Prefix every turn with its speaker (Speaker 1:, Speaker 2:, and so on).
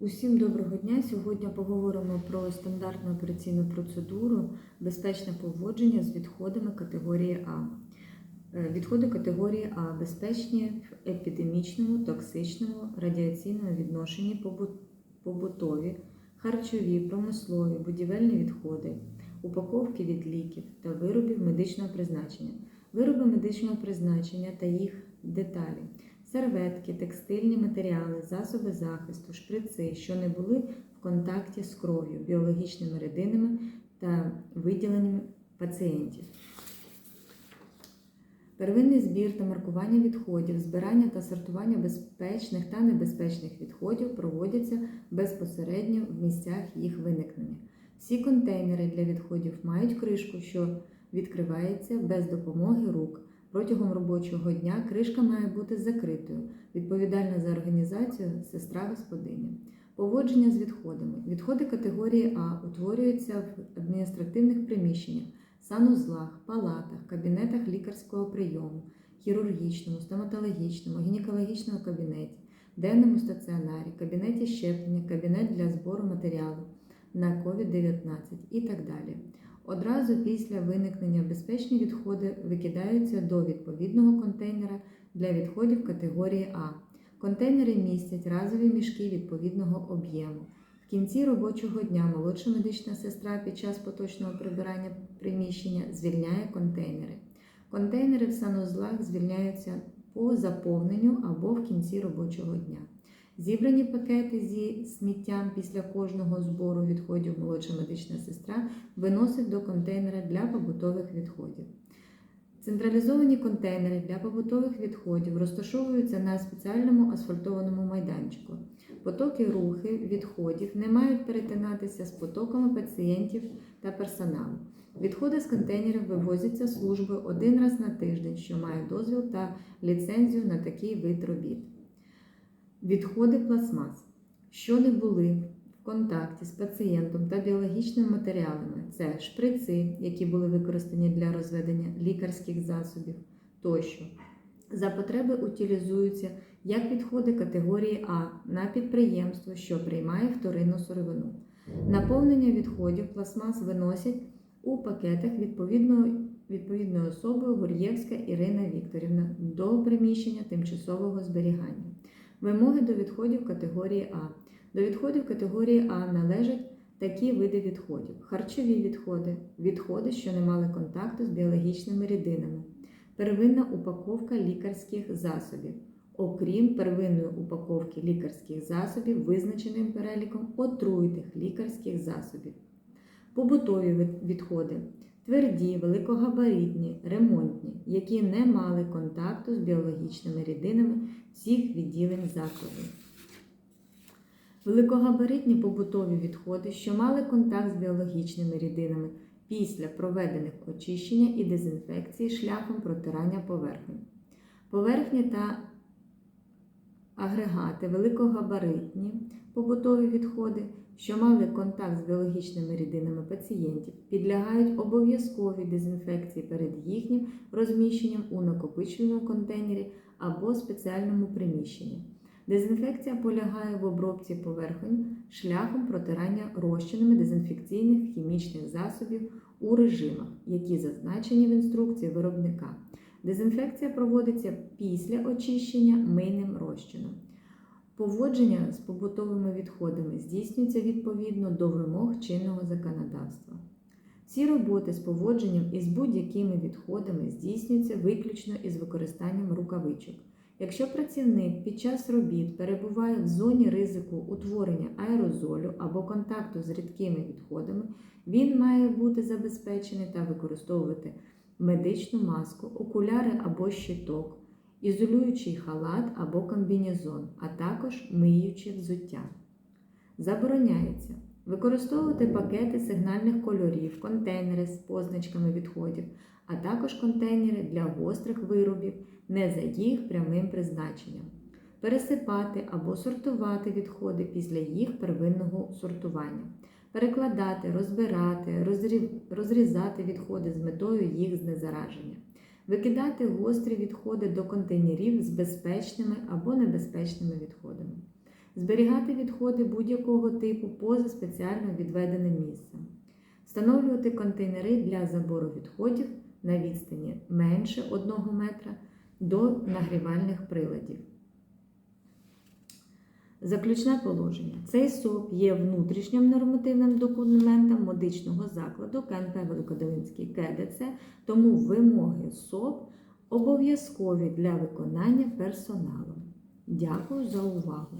Speaker 1: Усім доброго дня. Сьогодні поговоримо про стандартну операційну процедуру безпечне поводження з відходами категорії А. Е, Відходи категорії А безпечні в епідемічному, токсичному, радіаційному відношенні побутові, харчові, промислові, будівельні відходи, упаковки від ліків та виробів медичного призначення, вироби медичного призначення та їх деталі серветки, текстильні матеріали, засоби захисту, шприци, що не були в контакті з кров'ю, біологічними рідинами та виділеннями пацієнтів. Первинний збір та маркування відходів, збирання та сортування безпечних та небезпечних відходів проводяться безпосередньо в місцях їх виникнення. Всі контейнери для відходів мають кришку, що відкривається без допомоги рук. Протягом робочого дня кришка має бути закритою. Відповідальна за організацію сестра господиня. Поводження з відходами. Відходи категорії А утворюються в адміністративних приміщеннях, санузлах, палатах, кабінетах лікарського прийому, хірургічному, стоматологічному, гінекологічному кабінеті, денному стаціонарі, кабінеті щеплення, кабінет для збору матеріалу на COVID-19 і так далі. Одразу після виникнення безпечні відходи викидаються до відповідного контейнера для відходів категорії А. Контейнери містять разові мішки відповідного об'єму. В кінці робочого дня молодша медична сестра під час поточного прибирання приміщення звільняє контейнери. Контейнери в санузлах звільняються по заповненню або в кінці робочого дня. Зібрані пакети зі сміттям після кожного збору відходів молодша медична сестра виносить до контейнера для побутових відходів. Централізовані контейнери для побутових відходів розташовуються на спеціальному асфальтованому майданчику. Потоки рухи відходів не мають перетинатися з потоками пацієнтів та персоналу. Відходи з контейнерів вивозяться службою один раз на тиждень, що має дозвіл та ліцензію на такий вид робіт. Відходи пластмас, що не були в контакті з пацієнтом та біологічними матеріалами, це шприци, які були використані для розведення лікарських засобів тощо. За потреби утилізуються як відходи категорії А на підприємство, що приймає вторинну сировину. Наповнення відходів пластмас виносять у пакетах відповідною, відповідною особою Гур'євська Ірина Вікторівна до приміщення тимчасового зберігання. Вимоги до відходів категорії А. До відходів категорії А належать такі види відходів: харчові відходи, відходи, що не мали контакту з біологічними рідинами, первинна упаковка лікарських засобів, окрім первинної упаковки лікарських засобів, визначеним переліком отруйтих лікарських засобів, побутові відходи. Тверді, великогабаритні, ремонтні, які не мали контакту з біологічними рідинами всіх відділень закладу. Великогабаритні побутові відходи, що мали контакт з біологічними рідинами після проведених очищення і дезінфекції шляхом протирання поверхні. Поверхні та агрегати великогабаритні побутові відходи, що мали контакт з біологічними рідинами пацієнтів, підлягають обов'язковій дезінфекції перед їхнім розміщенням у накопичувальному контейнері або спеціальному приміщенні. Дезінфекція полягає в обробці поверхонь шляхом протирання розчинами дезінфекційних хімічних засобів у режимах, які зазначені в інструкції виробника. Дезінфекція проводиться після очищення мийним розчином. Поводження з побутовими відходами здійснюється відповідно до вимог чинного законодавства. Всі роботи з поводженням із будь-якими відходами здійснюються виключно із використанням рукавичок. Якщо працівник під час робіт перебуває в зоні ризику утворення аерозолю або контакту з рідкими відходами, він має бути забезпечений та використовувати медичну маску, окуляри або щиток, ізолюючий халат або комбінезон, а також миюче взуття. Забороняється використовувати пакети сигнальних кольорів, контейнери з позначками відходів, а також контейнери для гострих виробів не за їх прямим призначенням, пересипати або сортувати відходи після їх первинного сортування, перекладати, розбирати, розрізати відходи з метою їх знезараження, викидати гострі відходи до контейнерів з безпечними або небезпечними відходами. зберігати відходи будь-якого типу поза спеціально відведеним місцем, встановлювати контейнери для забору відходів на відстані менше 1 метра до нагрівальних приладів. Заключне положення. Цей СОП є внутрішнім нормативним документом медичного закладу КНП Великодолинський КДЦ, тому вимоги СОП обов'язкові для виконання персоналом. Дякую за увагу!